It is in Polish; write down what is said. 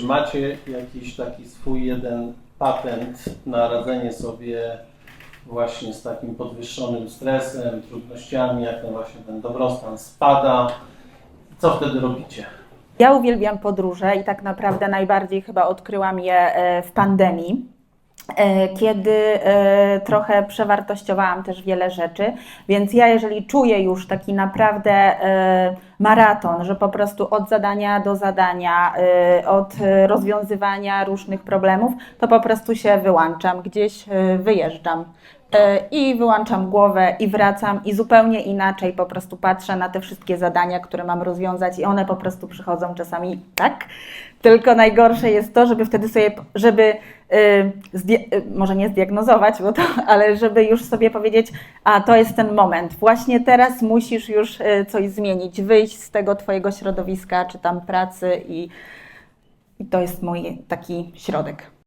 Czy macie jakiś taki swój jeden patent na radzenie sobie właśnie z takim podwyższonym stresem, trudnościami, jak ten właśnie ten dobrostan spada? Co wtedy robicie? Ja uwielbiam podróże i tak naprawdę najbardziej chyba odkryłam je e, w pandemii. E, Kiedy e, trochę przewartościowałam też wiele rzeczy, więc ja, jeżeli czuję już taki naprawdę e, maraton, że po prostu od zadania do zadania, od rozwiązywania różnych problemów, to po prostu się wyłączam, gdzieś wyjeżdżam. I wyłączam głowę i wracam i zupełnie inaczej po prostu patrzę na te wszystkie zadania, które mam rozwiązać i one po prostu przychodzą czasami tak. Tylko najgorsze jest to, żeby wtedy sobie, żeby może nie zdiagnozować, bo to, ale żeby już sobie powiedzieć, a to jest ten moment, właśnie teraz musisz już y, coś zmienić, wyjść z tego twojego środowiska czy tam pracy i, i to jest mój taki środek.